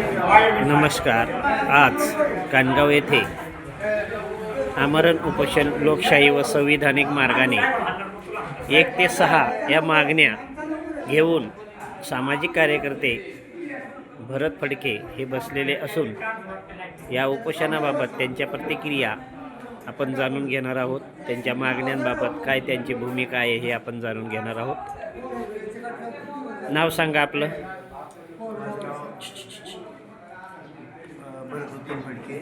नमस्कार. आज कानगाव येथे आमरण उपोषण लोकशाही व संविधानिक मार्गाने एक ते सहा या मागण्या घेऊन सामाजिक कार्यकर्ते भरत फडके हे बसलेले असून या उपोषणाबाबत त्यांच्या प्रतिक्रिया आपण जाणून घेणार आहोत. त्यांच्या मागण्यांबाबत काय त्यांची भूमिका आहे हे आपण जाणून घेणार आहोत. नाव सांगा आपलं. भरत उत्तम फडके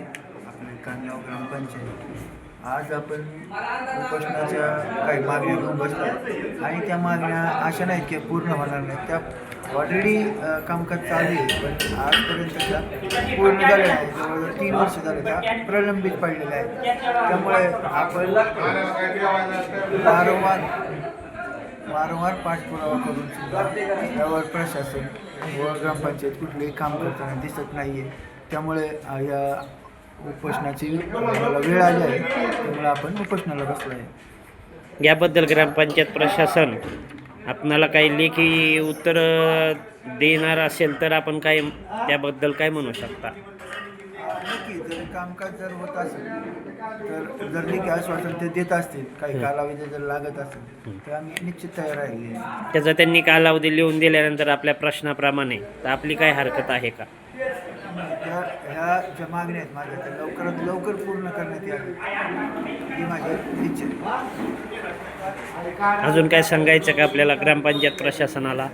आपले कानगाव ग्रामपंचायत. आज आपण उपोषणाच्या काही मागण्या घेऊन बसतो आणि त्या मागण्या अशा नाहीत की पूर्ण होणार नाहीत. त्या ऑलरेडी कामकाज चालू आहे पण आजपर्यंत त्या पूर्ण झाल्या नाही जवळजवळ तीन वर्ष झाले त्या प्रलंबित पडलेल्या आहेत. त्यामुळे आपण वारंवार वारंवार पाठपुरावा करून सुद्धा त्यावर प्रशासन व ग्रामपंचायत कुठलेही काम करताना दिसत नाही आहे त्यामुळे या उपोषणाची वेळ आली आहे. त्यामुळे आपण उपोषणाला बसलो आहे. याबद्दल ग्रामपंचायत प्रशासन आपणाला काही लेखी उत्तर देणार असेल तर आपण काय त्याबद्दल काय म्हणू शकता? नक्की जर कामकाज जर होत असेल तर जर लेखी आश्वासन ते देत असतील काही कालावधी जर लागत असेल तर आम्ही निश्चित तयार आहे. त्याचा त्यांनी कालावधी लिहून दिल्यानंतर आपल्या प्रश्नाप्रमाणे तर आपली काय हरकत आहे का? त्या ज्या मागण्या आहेत माझ्या त्या लवकरात लवकर पूर्ण करण्यात यावी ही माझी इच्छा आहे. अजून काय सांगायचं का आपल्याला ग्रामपंचायत प्रशासनाला?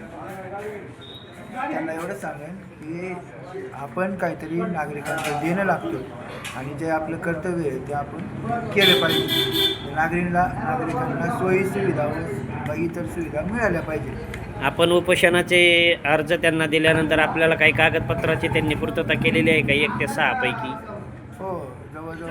त्यांना एवढं सांगेन की आपण काहीतरी नागरिकांना देणं लागतो आणि जे आपलं कर्तव्य आहे ते आपण केलं पाहिजे. नागरिकांना नागरिकांना सोयी सुविधा व इतर सुविधा मिळाल्या पाहिजे. आपण उपोषणाचे अर्ज त्यांना दिल्यानंतर आपल्याला काही कागदपत्राची त्यांनी पूर्तता केलेली आहे का? एक ते सहा पैकी? हो जवळजवळ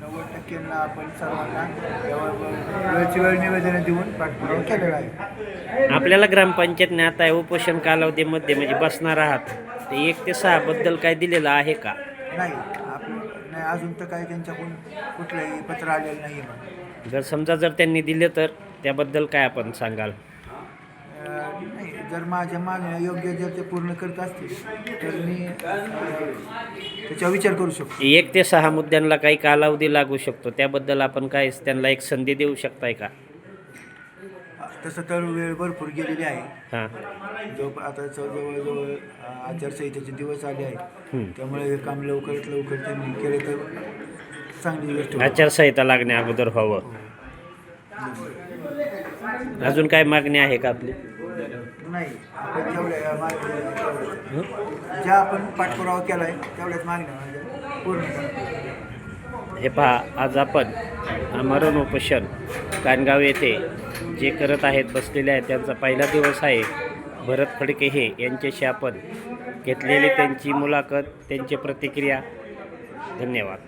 नव्वद टक्क्यांना आपण सर्वांना यावर वेळची वेळ निवेदनं देऊन पाठपुरावा केलेला आहे. आपल्याला ग्रामपंचायतने आता या उपोषण कालावधीमध्ये म्हणजे बसणार आहात. ते एक ते सहा बद्दल काय दिलेलं आहे का? नाही आपण नाही अजून तर काही त्यांच्याकडून कुठलंही पत्र आलेलं नाही आहे. जर समजा जर त्यांनी दिले तर त्याबद्दल काय आपण सांगाल? नाही जर माझ्या मागण्या योग्य जर ते पूर्ण करत असतील तर मी त्याच्यावर विचार करू शकतो. एक ते सहा मुद्द्यांना काही कालावधी लागू शकतो. त्याबद्दल आपण काय त्यांना एक संधी देऊ शकताय का? तसं तर वेळ भरपूर गेलेली आहे. हां. जो आता जवळजवळ अं, आचारसंहितेचे दिवस आले आहेत. हं. त्यामुळे हे काम लवकरात लवकर त्यांनी केलं तर चांगली गोष्ट होईल. आचारसंहिता लागण्या अगोदर व्हावं. अजून काय मागणी आहे का आपली? नाही. आपण जेवढ्या या ज्या आपण पाठपुरावा केला आहे तेवढ्याच मागण्या म्हणजे पूर्ण. हे पहा आज आपण मरण उपोषण कानगाव येथे जे करत आहेत बसलेले आहेत त्यांचा पहिला दिवस आहे. भरत फडके हे यांच्याशी आपण घेतलेली त्यांची मुलाखत त्यांची प्रतिक्रिया. धन्यवाद.